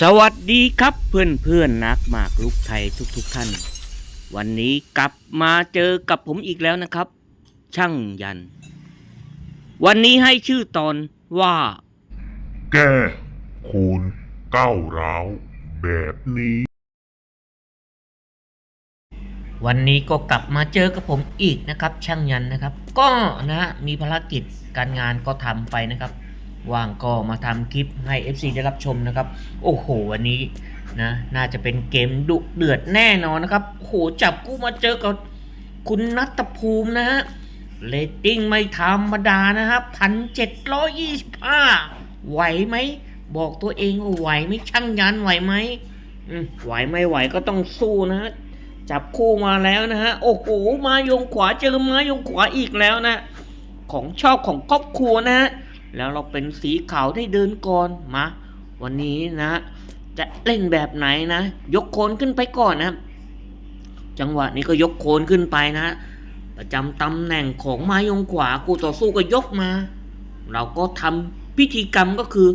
สวัสดีครับเพื่อนเพื่อนนักหมากลุกไทยทุกๆทท่าน วันนี้กลับมาเจอกับผมอีกแล้วนะครับ ช่างยัน วันนี้ให้ชื่อตอนว่า แก้คูณก้าวร้าวแบบนี้ วันนี้ก็กลับมาเจอกับผมอีกนะครับ ช่างยันนะครับ ก็นะมีภารกิจการงานก็ทำไปนะครับ ว่างก็มาทำคลิปให้ FC ได้รับชมนะครับ โอ้โห วันนี้นะน่าจะเป็นเกมดุเดือดแน่นอนนะครับโอ้โหจับกู้มาเจอกับคุณนัทภูมินะฮะเรตติ้งไม่ธรรมดานะครับพันเจ็ดร้อยยี่สิบห้าไหวไหม บอกตัวเองว่าไหวไหมช่างยันไหวไหมไหวไม่ไหวก็ต้องสู้นะฮะจับคู่มาแล้วนะฮะ โอ้โห มายงขวาเจอมายงขวาอีกแล้วนะ ของชอบของครอบครัวนะฮะ แล้วเราเป็นสีขาวได้เดินก่อนมา วันนี้นะ จะเล่นแบบไหนนะ ยกโคนขึ้นไปก่อนนะ จังหวะนี้ก็ยกโคนขึ้นไปนะ ประจำตำแหน่งของไม้ยงขวาคู่ต่อสู้ก็ยกมา เราก็ทำพิธีกรรมก็คือ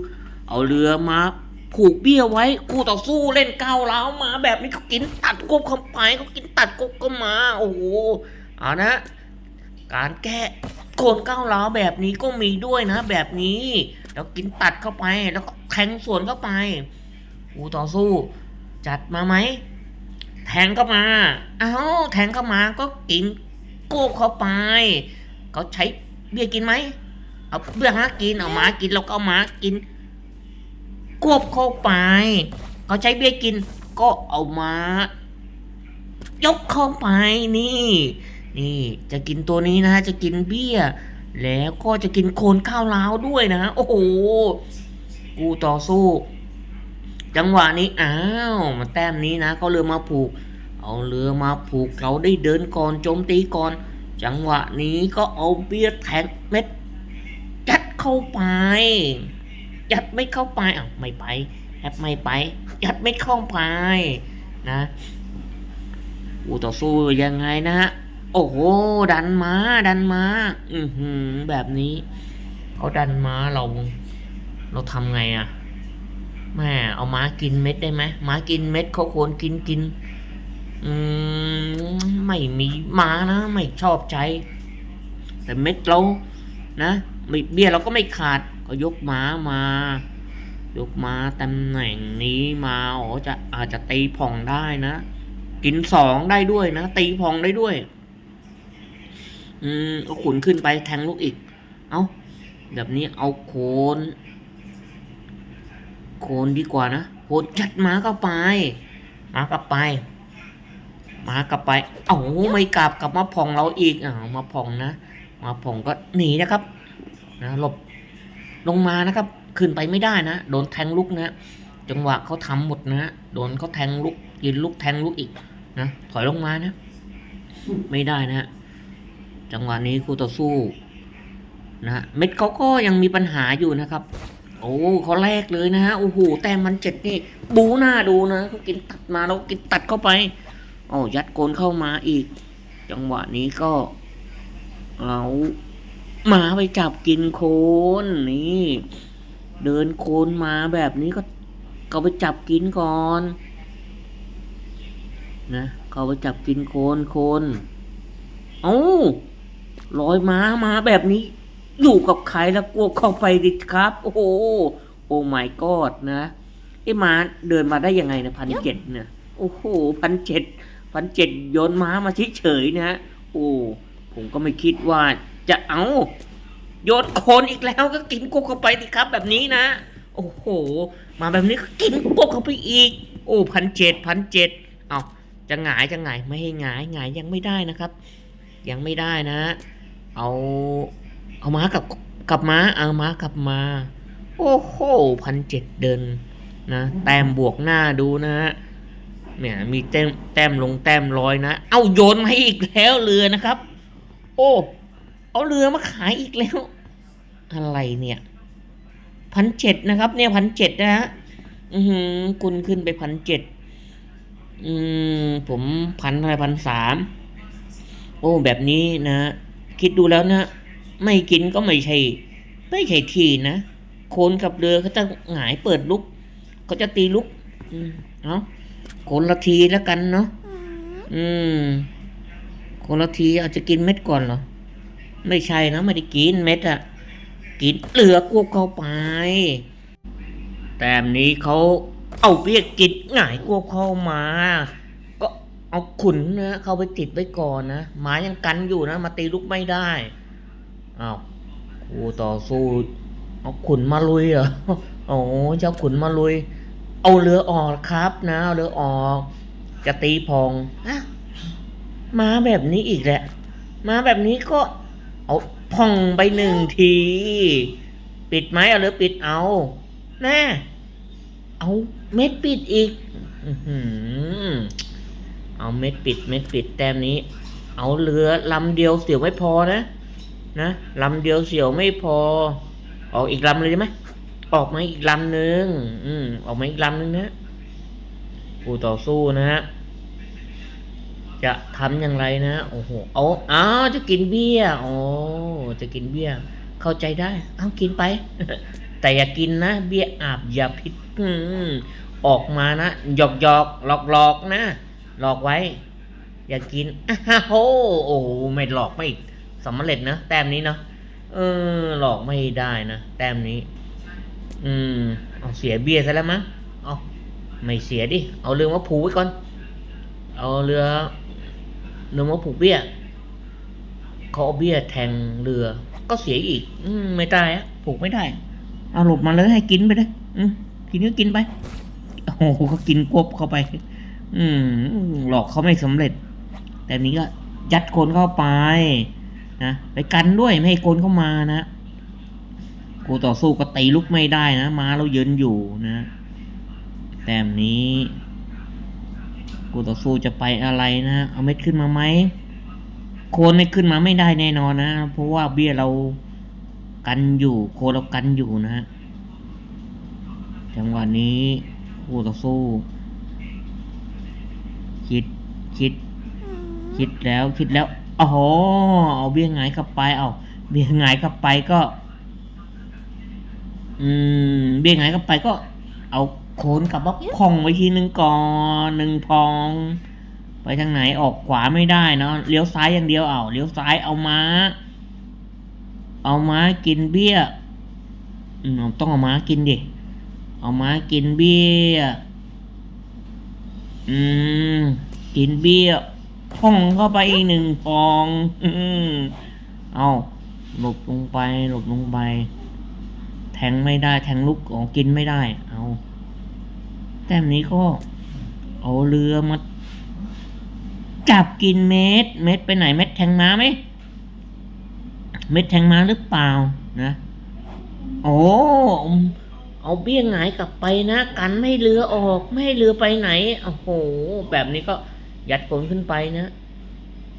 เอาเรือมาผูกเบี้ยไว้คู่ต่อสู้เล่นก้าวร้ามาแบบนี้เขากินตัดกบเข้าไปเขากินตัดกบก็มา โอ้โหเอานะ การแก้โกนก้าวร้าแบบนี้ก็มีด้วยนะ แบบนี้แล้วกินตัดเข้าไปแล้วก็แทงสวนเข้าไปคู่ต่อสู้ จัดมาไหมแทงเข้ามาเอ้าแทงเข้ามาก็กินโกบเข้าไปเขาใช้เบี้ยกินไหมเอาเบี้ยหากินเอาหมากินแล้วก็เอาหมากินกวบเข้าไปเขาใช้เบี้ยกินก็เอามายกเข้าไปนี่ นี่จะกินตัวนี้นะฮะจะกินเบี้ย แล้วก็จะกินโคนข้าวล้าวด้วยนะโอ้โหกูต่อสู้ จังหวะนี้อ้าวมาแต้มนี้นะเขาเรือมาผูก เอาเรือมาผูกเราได้เดินก่อนโจมตีก่อน จังหวะนี้ก็เอาเบี้ยแทงเม็ดยัดเข้าไปยัดไม่เข้าไปอะไม่ไปแอปไม่ไปยัดไม่เข้าไปนะอูต่อสู้ยังไงนะฮะ โอ้โหดันมาดันมาอือหือ แบบนี้เขาดันมาเรา เราทำไงอะ่ะแม่เอาม้ากินเม็ดได้ไหมม้ากินเม็ดเขาควรกินกิน อืมไม่มีม้านะ ไม่ชอบใจ แต่เม็ดเรานะไม่เบี้ยเราก็ไม่ขาด ก็ยกม้ามา ยกม้าตำแหน่งนี้มาอ๋อจะอาจจะตีผ่องได้นะ กินสองได้ด้วยนะ ตีผ่องได้ด้วย อืมก็ขุนขึ้นไปแทงลูกอีก เอาแบบนี้เอาโคนโคนดีกว่านะโคนจัดม้าก็ไปม้าก็ไปม้าก็ไป เอาไม่กลับกลับมาผ่องเราอีกอ่ามาผ่องนะมาผ่องก็หนีนะครับนะหลบลงมานะครับ ขึ้นไปไม่ได้นะ โดนแทงลุกนะ จังหวะเขาทำหมดนะโดนเขาแทงลุกยืนลุกแทงลุกอีกนะถอยลงมานะ ไม่ได้นะ จังหวะนี้คู่ต่อสู้นะเม็ดเขาก็ยังมีปัญหาอยู่นะครับ โอ้เขาแรกเลยนะฮะโอ้โหแต้มมันเจ็ดนี่ บูหน้าดูนะเขากินตัดมาแล้วกินตัดเข้าไปอ๋อยัดโกนเข้ามาอีก จังหวะนี้ก็เอาหมาไปจับกินโคนนี่ เดินโคนมาแบบนี้ก็ก็ไปจับกินก่อนนะเขาไปจับกินโคนโคน เอา ลอยม้ามาแบบนี้ อยู่กับใครแล้วกลัวเข้าไปดิครับ โอ้โหโอ้ my god นะไอ้ม้าเดินมาได้ยังไงนะพันเจ็ดเนี่ยโอ้โหพันเจ็ดพันเจ็ดโยนม้ามาเฉยๆนะ โอ้ผมก็ไม่คิดว่าจะเอาโยนโคนอีกแล้วก็กินกบเข้าไปดิครับ แบบนี้นะ โอ้โห มาแบบนี้ก็กินกบเข้าไปอีก โอ้พันเจ็ดพันเจ็ดเอาจะหงายจะหงายไม่ให้หงายหงายยังไม่ได้นะครับ ยังไม่ได้นะ เอา เอาม้ากับกับม้าเอาม้ากับมา โอ้โหพันเจ็ดเดินนะแต้มบวกหน้าดูนะฮะเนี่ยมีแต้มแต้มลงแต้มร้อยนะ เอาโยนมาอีกแล้วเรือนะครับ โอ้ เอาเรือมาขายอีกแล้ว อะไรเนี่ยพันเจ็ดนะครับ เนี่ยพันเจ็ดนะฮะอือหือคุณขึ้นไปพันเจ็ดอืมผมพันอะไรพันสามโอ้แบบนี้นะ คิดดูแล้วนะ ไม่กินก็ไม่ใช่ ไม่ใช่ทีนะโคนกับเรือเขาจะหงายเปิดลุกเขาจะตีลุกอืมเอาคนละทีแล้วกันเนาะอืมคนละทีอาจจะกินเม็ดก่อนเหรอ ไม่ใช่นะไม่ได้กินเม็ดอะกินเหลือกวบเข้าไป แต่อันนี้เขาเอาเบี้ยกิดหงายกวบเข้ามา เอาขุนนะเข้าไปติดไว้ก่อนนะหมายังกันอยู่นะ มาตีลุกไม่ได้อ้าวกูต่อสู้ เอาขุนมาลุยเหรอโอ้เจ้าขุนมาลุย เอาเรือออกครับนะเอาเรือออก จะตีพองอะมาแบบนี้อีกแหละ มาแบบนี้ก็ เอาพองไปหนึ่งที ปิดไหมเอาหรือปิดเอาแน่เอาเม็ดปิดอีก อื เอาเม็ดปิดเม็ดปิดแต้มนี้ เอาเรือลำเดียวเสียวไม่พอนะ นะลำเดียวเสียวไม่พอ ออกอีกลำเลยได้ไหมออกมาอีกลำหนึ่งอืมออกมาอีกลำหนึ่งนะผู้ต่อสู้นะฮะจะทำอย่างไรนะโอ้โหเอาอ้าวจะกินเบี้ยโอ้จะกินเบี้ย เข้าใจได้ เอากินไป แต่อย่ากินนะ เบี้ยอาบอย่าพิษออกมานะหยอกหยอกหลอกหลอกนะ หลอกไว้ อย่ากินอ้าวโอ้โอ้ไม่หลอกไม่สำเร็จนะแต้มนี้เนาะเออ หลอกไม่ได้นะแต้มนี้ อืมเอาเสียเบี้ยซะแล้วมั้งเอาไม่เสียดิเอาเรือมาผูกไว้ก่อน เอาเรือเรือมาผูกเบี้ยเขาเอาเบี้ยแทงเรือ ก็เสียอีก อืมไม่ได้อะผูกไม่ได้เอาหลบมาเลยให้กินไปเลยอืมกินก็กินไปโอ้โหก็กินกบเข้าไป อืม หลอกเขาไม่สำเร็จ แต่นี้ก็ยัดคนเข้าไป นะไปกันด้วยไม่ให้คนเข้ามานะกูต่อสู้ก็ตีลุกไม่ได้นะม้าเราเยืนอยู่นะแต้มนี้กูต่อสู้จะไปอะไรนะเอาเม็ดขึ้นมาไหมโคนไม่ขึ้นมาไม่ได้แน่นอนนะ เพราะว่าเบี้ยเรากันอยู่ โคนเรากันอยู่นะจังหวะนี้กูต่อสู้ คิด คิด คิดแล้วคิดแล้วโอ้โหเอาเบี้ยหงายเข้าไป เอาเบี้ยหงายเข้าไปก็ อืม เบี้ยหงายเข้าไปก็ เอาโคนกลับว่าพองไว้ทีหนึ่งก่อนหนึ่งพอง ไปทางไหนออกขวาไม่ได้เนาะเลี้ยวซ้ายอย่างเดียวเอาเลี้ยวซ้ายเอาม้า เอาม้ากินเบี้ยอืมต้องเอาม้ากินดิเอาม้ากินเบี้ย อืม กินเบี้ยพ่องเข้าไปอีกหนึ่งฟอง อืมเอาหลบลงไป หลบลงไป แทงไม่ได้ แทงลุกขอ๋อกินไม่ได้ เอา แต้มนี้ก็ เอาเรือมาจับกินเม็ด เม็ดไปไหน เม็ดแทงม้าไหม เม็ดแทงม้าหรือเปล่า นะ โอ้ เอาเบี้ยงหายกลับไปนะ กันไม่เรือออกไม่ให้เรือไปไหนโอ้โห แบบนี้ก็ยัดคนขึ้นไปนะ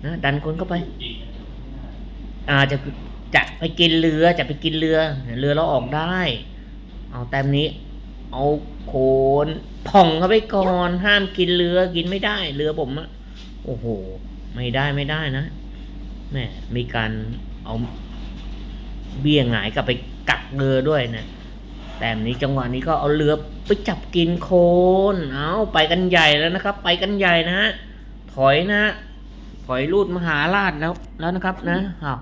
นะดันคนเข้าไปอาจะจะไปกินเรือจะไปกินเรือ เรือเราออกได้ เอาแต้มนี้ เอาโคนผ่องเข้าไปก่อนห้ามกินเรือกินไม่ได้ เรือผมอะโอ้โห ไม่ได้ไม่ได้นะแม่มีการเอาเบี้ยงหายกลับไปกักเรือด้วยนะ แต่มนี้จังหวะนี้ก็เอาเรือไปจับกินโคนเอาไปกันใหญ่แล้วนะครับ ไปกันใหญ่นะฮะถอยนะฮะถอยรูดมหาราชแล้วแล้วนะครับนะอ้าว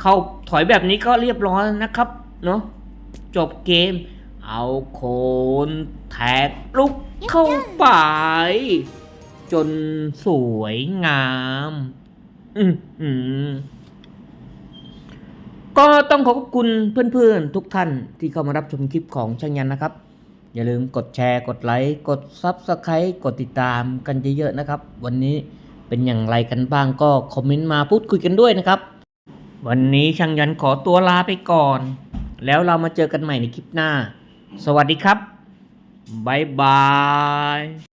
เข้าถอยแบบนี้ก็เรียบร้อยนะครับเนาะจบเกม เอาโคนแทกลุกเข้าไป จนสวยงาม อืมอืม ก็ต้องขอบคุณเพื่อนๆ ทุกท่านที่เข้ามารับชมคลิปของช่างยันนะครับ อย่าลืมกดแชร์ กดไลค์ กด Subscribe กดติดตามกันเยอะๆนะครับ วันนี้เป็นอย่างไรกันบ้างก็คอมเมนต์มาพูดคุยกันด้วยนะครับ วันนี้ช่างยันขอตัวลาไปก่อน แล้วเรามาเจอกันใหม่ในคลิปหน้า สวัสดีครับบ๊ายบาย